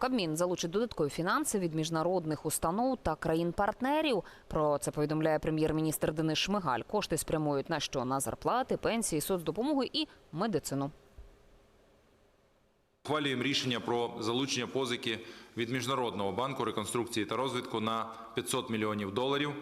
Кабмін залучить додаткові фінанси від міжнародних установ та країн-партнерів. Про це повідомляє прем'єр-міністр Денис Шмигаль. Кошти спрямують на що? На зарплати, пенсії, соцдопомогу і медицину. Ухвалюємо рішення про залучення позики від Міжнародного банку реконструкції та розвитку на 500 мільйонів доларів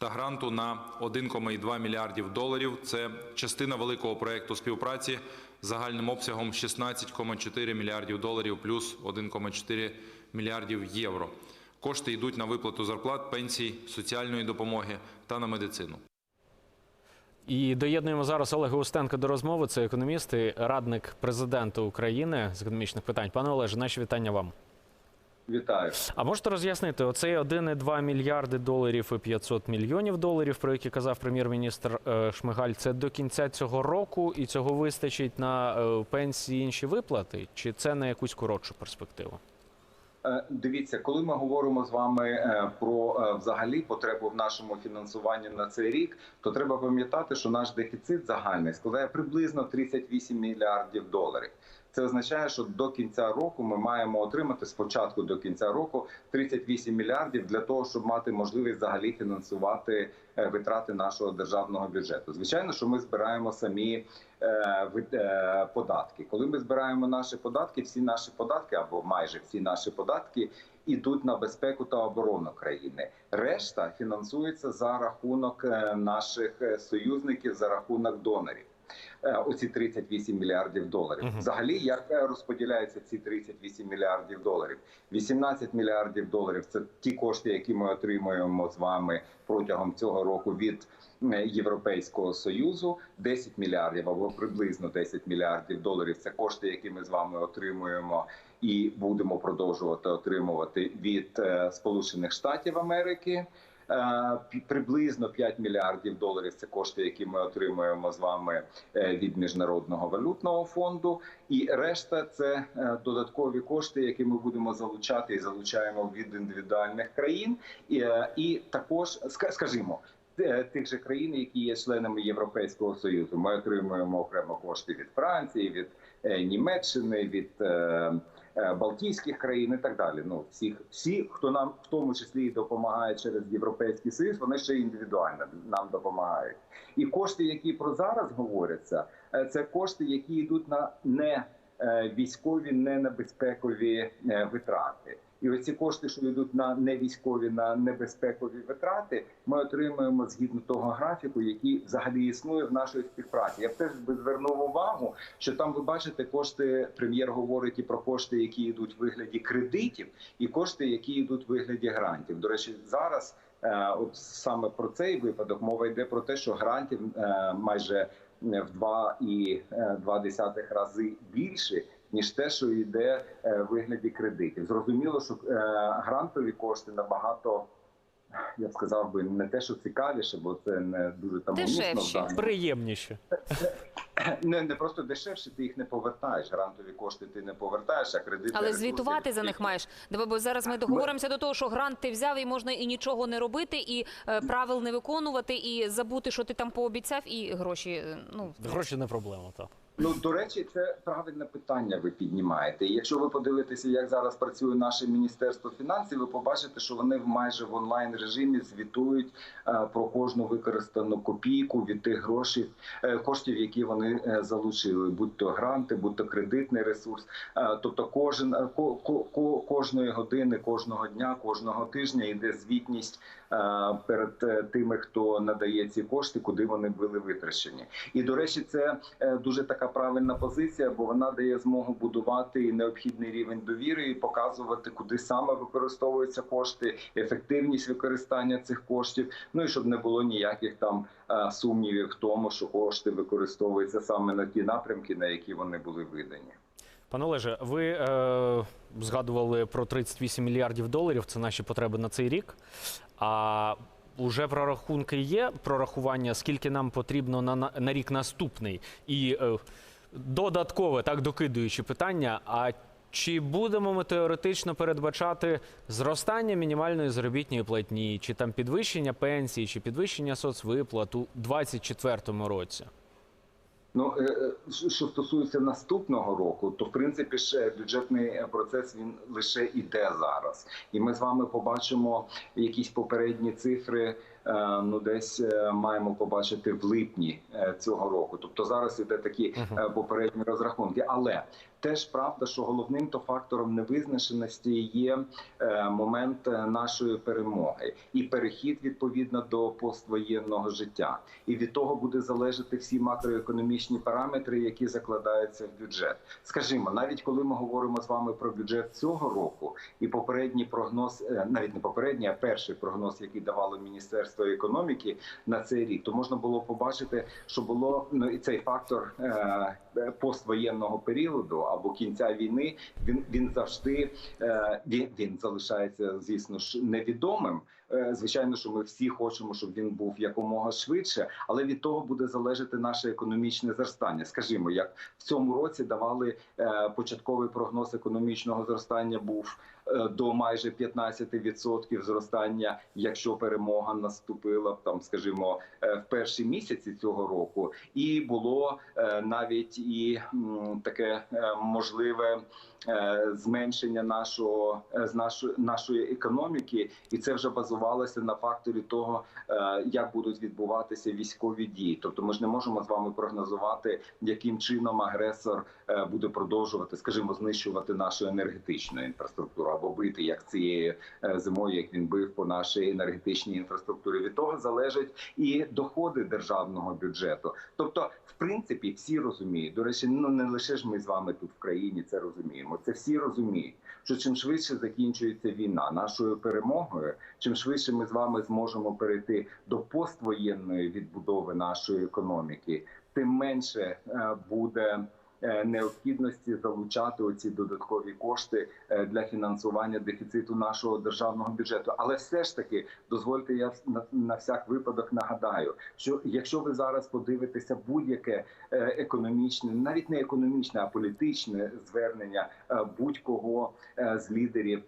та гранту на 1,2 мільярдів доларів. Це частина великого проекту співпраці загальним обсягом 16,4 мільярдів доларів плюс 1,4 мільярдів євро. Кошти йдуть на виплату зарплат, пенсій, соціальної допомоги та на медицину. І доєднуємо зараз Олега Устенка до розмови. Це економіст і радник президента України з економічних питань. Пане Олеже, наші вітання вам. Вітаю. А можете роз'яснити, оцей 1,2 мільярди доларів і 500 мільйонів доларів, про які казав прем'єр-міністр е, Шмигаль, це до кінця цього року, і цього вистачить на е, пенсії інші виплати? Чи це на якусь коротшу перспективу? Е, Дивіться, коли ми говоримо з вами про взагалі потребу в нашому фінансуванні на цей рік, то треба пам'ятати, що наш дефіцит загальний складає приблизно 38 мільярдів доларів. Це означає, що до кінця року ми маємо отримати спочатку до кінця року 38 мільярдів для того, щоб мати можливість взагалі фінансувати е, витрати нашого державного бюджету. Звичайно, що ми збираємо самі е, е, податки. Коли ми збираємо наші податки, всі наші податки або майже всі наші податки ідуть на безпеку та оборону країни. Решта фінансується за рахунок наших союзників, за рахунок донорів. Е, Оці 38 мільярдів доларів. Взагалі, як е, розподіляються ці 38 мільярдів доларів? 18 мільярдів доларів це ті кошти, які ми отримуємо з вами протягом цього року від е, Європейського союзу. 10 мільярдів або приблизно 10 мільярдів доларів. Це кошти, які ми з вами отримуємо і будемо продовжувати отримувати від Сполучених Штатів Америки. Е, Приблизно 5 мільярдів доларів це кошти, які ми отримуємо з вами е, від міжнародного валютного фонду, і решта це е, додаткові кошти, які ми будемо залучати і залучаємо від індивідуальних країн, і, також скажімо. Тих же країн, які є членами Європейського союзу, ми отримуємо окремо кошти від Франції, від Німеччини, від Балтійських країн і так далі. Ну всіх, всі, хто нам в тому числі і допомагає через європейський союз, вони ще індивідуально нам допомагають. І кошти, які про зараз говоряться, е, це кошти, які йдуть на не е, військові, не на безпекові е, витрати. І оці кошти, що йдуть на невійськові, на небезпекові витрати, ми отримуємо згідно того графіку, який взагалі існує в нашій співпраці. Я б теж би звернув увагу, що там ви бачите кошти. Прем'єр говорить і про кошти, які йдуть в вигляді кредитів, і кошти, які йдуть в вигляді грантів. До речі, зараз е, от саме про цей випадок мова йде про те, що грантів е, майже в е, два десятих рази більше. Ніж те, що йде е, в вигляді кредитів, зрозуміло, що е, грантові кошти набагато я б сказав би не те, що цікавіше, бо це не дуже там умісно Приємніше. Не, не просто дешевше, ти їх не повертаєш. Грантові кошти ти не повертаєш, а кредити Але звітувати за них маєш. Бо зараз ми договоримося до того, що грант ти взяв і можна і нічого не робити, і е, правил не виконувати, і забути, що ти там пообіцяв, і гроші. е, Ну Гроші не проблема. Так. Ну до речі, це правильне питання. Ви піднімаєте. І якщо ви подивитеся, як зараз працює наше міністерство фінансів, ви побачите, що вони в майже в онлайн режимі звітують е, про кожну використану копійку від тих грошей е, коштів, які вони е, залучили, будь то гранти, будь то кредитний ресурс. Е, тобто, кожен е, ко, ко, ко- кожної години, кожного дня, кожного тижня йде звітність перед тими, хто надає ці кошти, куди вони були витрачені. І до речі, це дуже така правильна позиція, бо вона дає змогу будувати необхідний рівень довіри і показувати, куди саме використовуються кошти, ефективність використання цих коштів. Ну і щоб не було ніяких там сумнівів в тому, що кошти використовуються саме на ті напрямки, на які вони були видані. Пане Олеже, ви е, згадували про 38 мільярдів доларів. Це наші потреби на цей рік. А уже прорахунки є прорахування, скільки нам потрібно на, на, на рік наступний. І е, додаткове, так докидуючи питання. А чи будемо ми теоретично передбачати зростання мінімальної заробітної платні, чи там підвищення пенсії, чи підвищення соцвиплат у 2024 році? Ну е, е, що стосується наступного року, то в принципі ж бюджетний процес він лише іде зараз, і ми з вами побачимо якісь попередні цифри. е, Ну, десь маємо побачити в липні цього року. Тобто зараз іде такі попередні розрахунки. Але теж правда, що головним то фактором невизначеності є е, момент е, нашої перемоги і перехід відповідно до поствоєнного життя. І від того буде залежати всі макроекономічні параметри, які закладаються в бюджет. Скажімо, навіть коли ми говоримо з вами про бюджет цього року, і попередній прогноз, е, навіть не попередній, а перший прогноз, який давало Міністерство економіки на цей рік, то можна було побачити, що було ну і цей фактор поствоєнного періоду або кінця війни. Він він завжди е, він, він залишається, звісно ж, невідомим. Е, Звичайно, що ми всі хочемо, щоб він був якомога швидше, але від того буде залежати наше економічне зростання. Скажімо, як в цьому році давали е, початковий прогноз економічного зростання був до майже 15% зростання, якщо перемога наступила там, скажімо, е, в перші місяці цього року, і було е, навіть і таке е, можливе е, зменшення нашого е, з нашої нашої економіки, і це вже базувалося на факторі того, е, як будуть відбуватися військові дії. Тобто, ми ж не можемо з вами прогнозувати, яким чином агресор е, буде продовжувати, скажімо, знищувати нашу енергетичну інфраструктуру або бити як цією е, зимою, як він бив по нашій енергетичній інфраструктурі. Від того залежать і доходи державного бюджету. Тобто, в принципі, всі розуміють. До речі, ну не лише ж ми з вами тут в країні це розуміємо. Це всі розуміють, що чим швидше закінчується війна нашою перемогою, чим швидше ми з вами зможемо перейти до поствоєнної відбудови нашої економіки, тим менше е, буде. Е, Необхідності залучати оці додаткові кошти е, для фінансування дефіциту нашого державного бюджету, але все ж таки дозвольте, я на, всяк випадок нагадаю, що якщо ви зараз подивитеся будь-яке е, економічне, навіть не економічне, а політичне звернення будь-кого з лідерів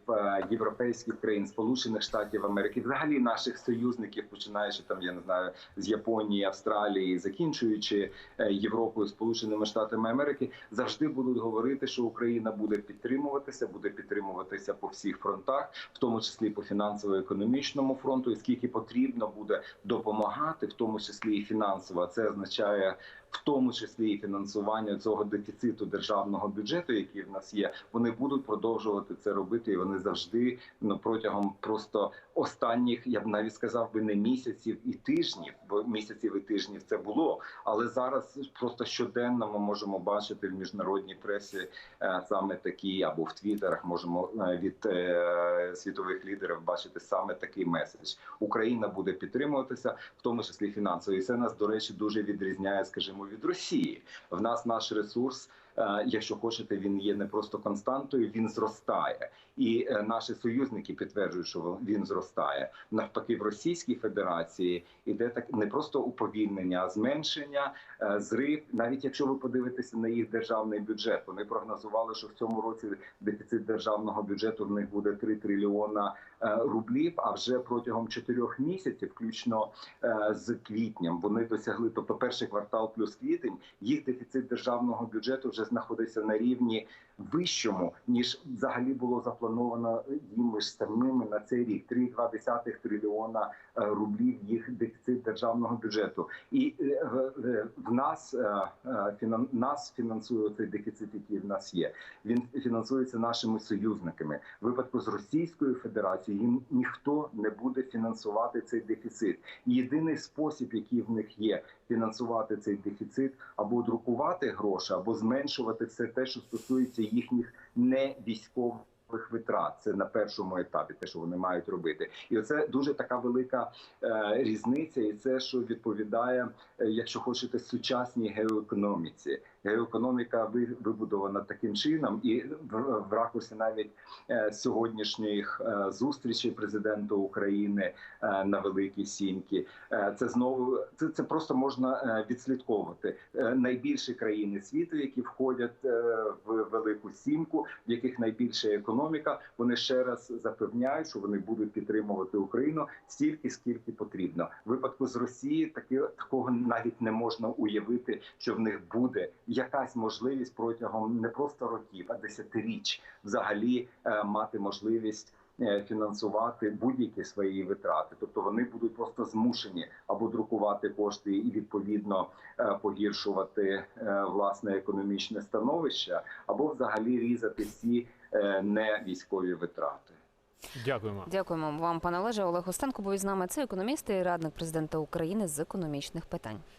європейських країн, Сполучених Штатів Америки, взагалі наших союзників, починаючи там, я не знаю, з Японії, Австралії, закінчуючи Європою, Сполученими Штатами Америки, завжди будуть говорити, що Україна буде підтримуватися, буде підтримуватися по всіх фронтах, в тому числі по фінансово-економічному фронту, і скільки потрібно буде допомагати, в тому числі і фінансово. Це означає в тому числі і фінансування цього дефіциту державного бюджету, який в нас є, вони будуть продовжувати це робити, і вони завжди ну протягом просто останніх, я б навіть сказав би не місяців і тижнів, бо місяців і тижнів це було. Але зараз просто щоденно ми можемо бачити в міжнародній пресі е, саме такі, або в твіттерах можемо е, від е, світових лідерів бачити саме такий меседж. Україна буде підтримуватися, в тому числі фінансово. І це нас до речі дуже відрізняє, скажімо, від Росії. В нас наш ресурс. Е, Якщо хочете, він є не просто константою, він зростає, і е, наші союзники підтверджують, що він зростає. Навпаки, в Російській Федерації іде так не просто уповільнення, а зменшення, е, зрив. Навіть якщо ви подивитеся на їх державний бюджет, вони прогнозували, що в цьому році дефіцит державного бюджету в них буде 3 трильйона рублів. А вже протягом 4 місяців, включно з квітням, вони досягли, тобто перший квартал плюс квітень, їх дефіцит державного бюджету вже знаходиться на рівні вищому ніж взагалі було заплановано їм ж самими на цей рік 3,2 трильйона е, рублів їх дефіцит державного бюджету. І е, в- е, нас е, е, нас фінансує цей дефіцит, який в нас є. Він фінансується нашими союзниками. В випадку з Російською Федерацією їм ніхто не буде фінансувати цей дефіцит. Єдиний спосіб, який в них є фінансувати цей дефіцит, або друкувати гроші, або зменшувати все те, що стосується їхніх не військових. Витрат це на першому етапі, те, що вони мають робити, і оце дуже така велика е, різниця, і це що відповідає, е, якщо хочете, сучасній геоекономіці. Геоекономіка ви- вибудована таким чином, і в, в ракурсі навіть е, сьогоднішніх е, зустрічей президента України на Великій Сімки. Це знову це, це просто можна відслідковувати. Найбільші країни світу, які входять в Велику Сімку, в яких найбільша економіка, вони ще раз запевняють, що вони будуть підтримувати Україну стільки, скільки потрібно. В випадку з Росії таки такого навіть не можна уявити, що в них буде якась можливість протягом не просто років, а десятиріч взагалі е, мати можливість. Е, Фінансувати будь-які свої витрати, тобто вони будуть просто змушені або друкувати кошти і відповідно е, погіршувати е, власне економічне становище, або взагалі різати всі не військові витрати. Дякуємо. Дякуємо вам, пане Олеже. Олег Остенко був із нами. Це економіст і радник президента України з економічних питань.